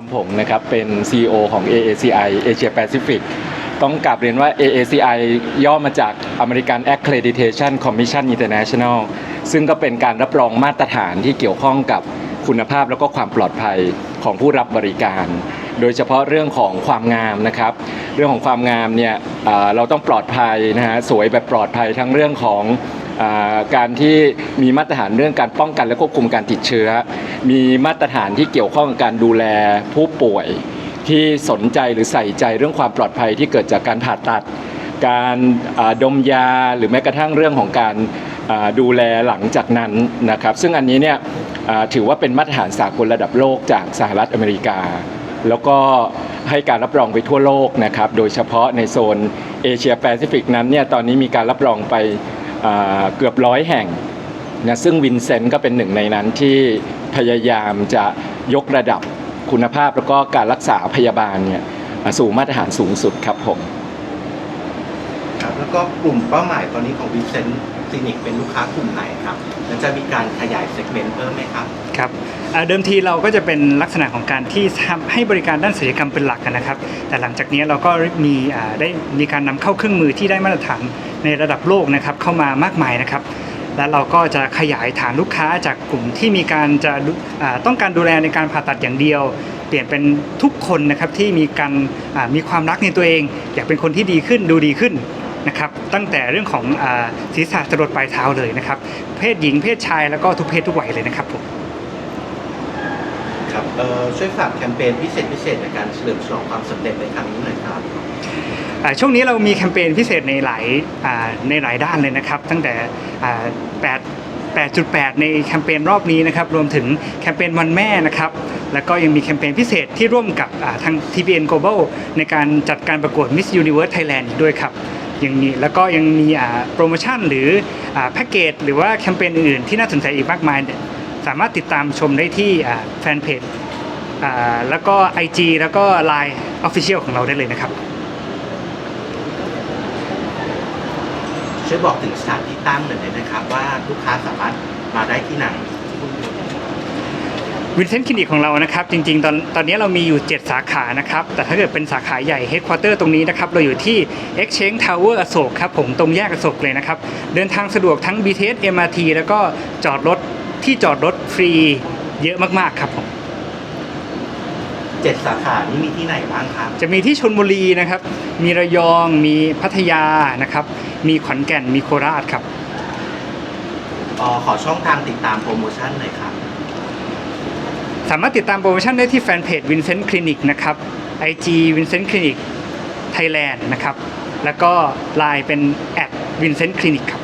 คำผงนะครับเป็น CEO ของ AACI Asia Pacific ต้องกลับเรียนว่า AACI ย่อมาจาก American Accreditation Commission International ซึ่งก็เป็นการรับรองมาตรฐานที่เกี่ยวข้องกับคุณภาพแล้วก็ความปลอดภัยของผู้รับบริการ โดยเฉพาะเรื่องของความงามนะครับ เรื่องของความงามเนี่ยเราต้องปลอดภัยนะฮะสวยแบบปลอดภัยทั้งเรื่องของ การที่มีมาตรฐานเรื่องการป้องกันและควบคุมการติดเชื้อ มีมาตรฐานที่เกี่ยวข้องกับการดูแลผู้ป่วยที่สนใจหรือใส่ใจเรื่องความปลอดภัยที่เกิดจากการผ่าตัด การดมยาหรือแม้กระทั่งเรื่องของการดูแลหลังจากนั้นนะครับ ซึ่งอันนี้เนี่ยถือว่าเป็นมาตรฐานสากลระดับโลกจากสหรัฐอเมริกา แล้วก็ให้การรับรองไปทั่วโลกนะครับ โดยเฉพาะในโซนเอเชียแปซิฟิกนั้นเนี่ยตอนนี้มีการรับรองไป เกือบร้อยแห่งนะซึ่งวินเซนต์ก็เป็นหนึ่งในนั้นที่พยายามจะยกระดับคุณภาพแล้วก็การรักษาพยาบาลเนี่ยอ่าสู่มาตรฐานสูงสุดครับผมครับแล้วก็กลุ่มเป้าหมายตอนนี้ของวินเซนต์คลินิกเป็นลูกค้ากลุ่มไหนครับแล้วจะมีการขยายเซกเมนต์เพิ่มไหมครับครับอ่าเดิมทีเราก็จะเป็นลักษณะของการที่ทำให้บริการด้านศัลยกรรมเป็นหลักนะครับ แต่หลังจากนี้เราก็มีอ่าได้มีการนำเข้าเครื่องมือที่ได้มาตรฐาน ในระดับโลกนะครับเข้ามามากมายนะครับ และเราก็จะขยายฐานลูกค้าจากกลุ่มที่มีการจะต้องการดูแลในการผ่าตัดอย่างเดียว เปลี่ยนเป็นทุกคนนะครับที่มีการมีความรักในตัวเอง อยากเป็นคนที่ดีขึ้นดูดีขึ้นนะครับตั้งแต่เรื่องของอศีรษะจรดปลายเท้าเลยนะครับ เพศหญิงเพศชายแล้วก็ทุกเพศทุกวัยเลยนะครับผม เอ่อช่วยฝากแคมเปญพิเศษพิเศษในการเฉลิมฉลองความสำเร็จในครั้งนี้หน่อยครับ อ่าช่วงนี้เรามีแคมเปญพิเศษในหลายอ่าในหลายด้านเลยนะครับ ตั้งแต่อ่า8 8.8 ในแคมเปญรอบนี้นะครับรวมถึงแคมเปญวันแม่นะครับแล้วก็ยังมีแคมเปญพิเศษที่ร่วมกับอ่าทาง TPN Global ในการจัดการประกวด Miss Universe Thailand อีกด้วยครับยังมีแล้วก็ยังมีอ่าโปรโมชั่นหรืออ่าแพ็กเกจหรือว่าแคมเปญอื่นๆที่น่าสนใจอีกมากมาย สามารถติดตามชมได้ที่อ่าแฟนเพจอ่าแล้วก็ IG แล้วก็ Line Official ของเราได้เลยนะครับ ช่วยบอกถึงสถานที่ตั้งหน่อยได้ไหมครับ ว่าลูกค้าสามารถมาได้ที่ไหนวินเซนต์คลินิกของเรานะครับ จริงๆ ตอนตอนนี้เรามีอยู่ 7 สาขานะครับ แต่ถ้าเกิดเป็นสาขาใหญ่เฮดค q u เตอร์ตรงนี้นะครับ เราอยู่ที่ Exchange Tower อโศกครับผมตรงแยกอโศกเลยนะครับ เดินทางสะดวกทั้ง BTS MRT แล้วก็จอดรถ ที่จอดรถฟรีเยอะมากๆครับผมเจ็ดสาขานี้มีที่ไหนบ้างครับ จะมีที่ชลบุรีนะครับ มีระยอง มีพัทยานะครับ มีขอนแก่น มีโคราชครับเอ่อขอช่องทางติดตามโปรโมชั่นหน่อยครับ สามารถติดตามโปรโมชั่นได้ที่แฟนเพจ Vincent Clinic นะครับ IG Vincent Clinic Thailand นะครับ แล้วก็ Line เป็น Vincent Clinic ครับ